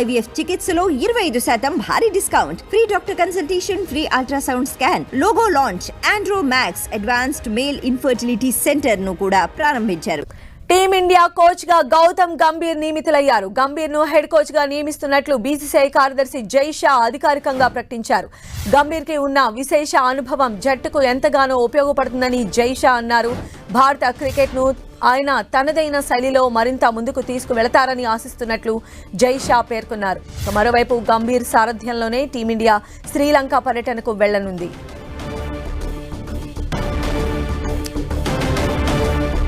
IVF చికిత్సలో ఇరవై ఐదు శాతం భారీ discount. Free doctor consultation free ultrasound scan logo launch Andro Max advanced male infertility సెంటర్ను కూడా ప్రారంభించారు. టీమిండియా కోచ్గా గౌతమ్ గంభీర్ నియమితులయ్యారు. గంభీర్ను హెడ్ కోచ్గా నియమిస్తున్నట్లు బీసీసీఐ కార్యదర్శి జై షా అధికారికంగా ప్రకటించారు. గంభీర్కి ఉన్న విశేష అనుభవం జట్టుకు ఎంతగానో ఉపయోగపడుతుందని జై షా అన్నారు. భారత క్రికెట్ను ఆయన తనదైన శైలిలో మరింత ముందుకు తీసుకువెళతారని ఆశిస్తున్నట్లు జై షా పేర్కొన్నారు మరోవైపు గంభీర్ సారథ్యంలోనే టీమిండియా శ్రీలంక పర్యటనకు వెళ్ళనుంది.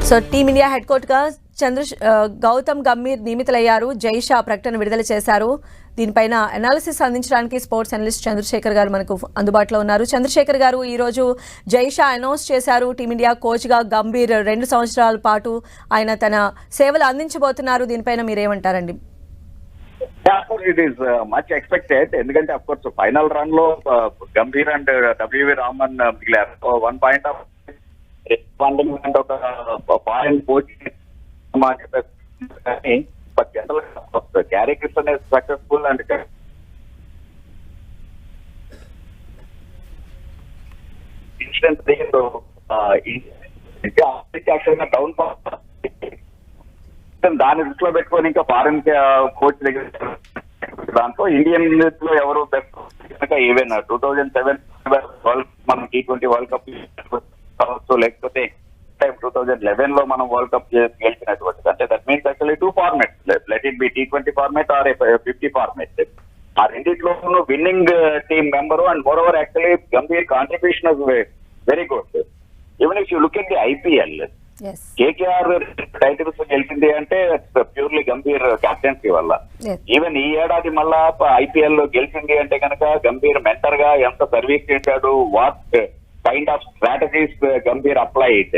So team India head coach చంద్ర గౌతమ్ గంభీర్ నియమితులయ్యారు. జై షా ప్రకటన విడుదల చేశారు. దీనిపైన అనాలిసిస్ అందించడానికి స్పోర్ట్స్ అనలిస్ట్ చంద్రశేఖర్ గారు మనకు అందుబాటులో ఉన్నారు. చంద్రశేఖర్ గారు ఈ రోజు జై షా అనౌన్స్ చేశారు. టీమిండియా కోచ్గా గంభీర్ రెండు సంవత్సరాల పాటు ఆయన తన సేవలు అందించబోతున్నారు. దీనిపైన మీరేమంటారండి? ఇట్ ఈస్ మచ్ ఎక్స్పెక్టెడ్ ఎందుకంటే అఫ్ కోర్స్ ఫైనల్ రన్లో Gambhir and W V Raman మిగిలారు. One point of అంటే ఒక పాయింట్ కోచ్ కానీ పది general Gary Kirsten is successful and incident యాక్చువల్గా డౌన్ దాన్ని దృష్టిలో పెట్టుకొని ఇంకా ఫారెన్ కోచ్ దగ్గర దాంతో ఇండియన్లో ఎవరు బెస్ట్ కనుక even two thousand seven world మనం టీ ట్వంటీ వరల్డ్ కప్ కావచ్చు లేకపోతే టూ థౌజండ్ లెవెన్లో మనం వరల్డ్ కప్ గెలిచినటువంటిది. అంటే that means actually two format let it be T twenty format or fifty format ఆ రెండిట్లోనూ winning team member and moreover actually Gambhir contribution very good even if you look at the IPL KKR titles గెలిచింది అంటే purely Gambhir captaincy వల్ల. Even ఈ ఏడాది మళ్ళా ఐపీఎల్లో గెలిచింది అంటే కనుక గంభీర్ మెంటర్గా ఎంత సర్వీస్ చేశాడు what kind of strategies Gambhir applied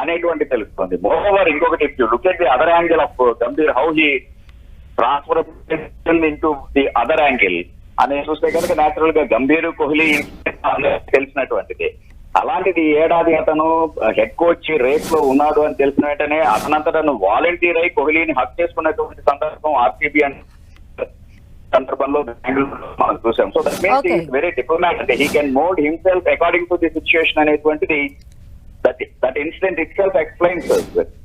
అనేటువంటి తెలుస్తుంది. మోర్ ఇంకొకటి look at the other angle of Gambhir how he transfer into the other angle అనేది చూస్తే కనుక నేచురల్గా గంభీర్ కోహ్లీ తెలిసినటువంటిది. అలాంటిది ఏడాది అతను హెడ్ కోచ్ రేస్లో ఉన్నాడు అని తెలిసిన వెంటనే అతనంతట వాలంటీర్ అయి కోహ్లీని హక్ చేసుకున్నటువంటి సందర్భం ఆర్సీబీ అని సందర్భంలో మనం చూసాం. So that means. Very diplomat అంటే he can mode himself according to the situation అనేటువంటిది that that incident itself explains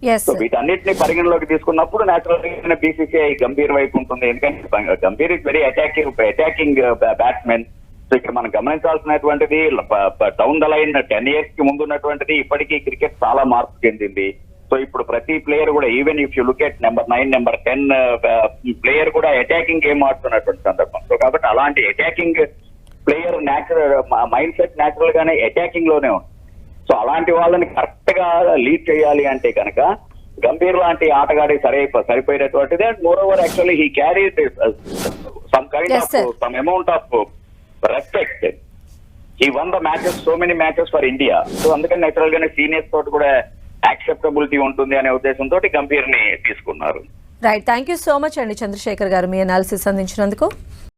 Yes, so. వీటన్నిటిని పరిగణలోకి తీసుకున్నప్పుడు నేచురల్గా బీసీసీఐ గంభీర్ వైపు ఉంటుంది. ఎందుకంటే Gambhir is very attacking attacking batsmen so ఇక్కడ మనం గమనించాల్సినటువంటిది డౌన్ ద లైన్ టెన్ ఇయర్స్కి ముందు ఉన్నటువంటిది ఇప్పటికీ క్రికెట్ చాలా మార్పు చెందింది. సో ఇప్పుడు ప్రతి ప్లేయర్ కూడా even if you look at number nine number ten player కూడా అటాకింగ్ గేమ్ ఆడుతున్నటువంటి సందర్భం. సో కాబట్టి అలాంటి attacking player natural mindset natural గానే అటాకింగ్లోనే ఉంది. సో అలాంటి వాళ్ళని కరెక్ట్గా లీడ్ చేయాలి అంటే కనుక గంభీర్ లాంటి ఆటగాడి సరి సరిపోయినటువంటిది and moreover actually he carry some kind of. Some amount of respect ఈ won the matches so many matches for India so అందుకని నేచురల్ గానే సీనియర్స్ తోటి కూడా యాక్సెప్టబిలిటీ ఉంటుంది అనే ఉద్దేశంతో గంభీర్ని తీసుకున్నారు. Right thank you so much అండి చంద్రశేఖర్ గారు మీ అనాలిసిస్ అందించినందుకు.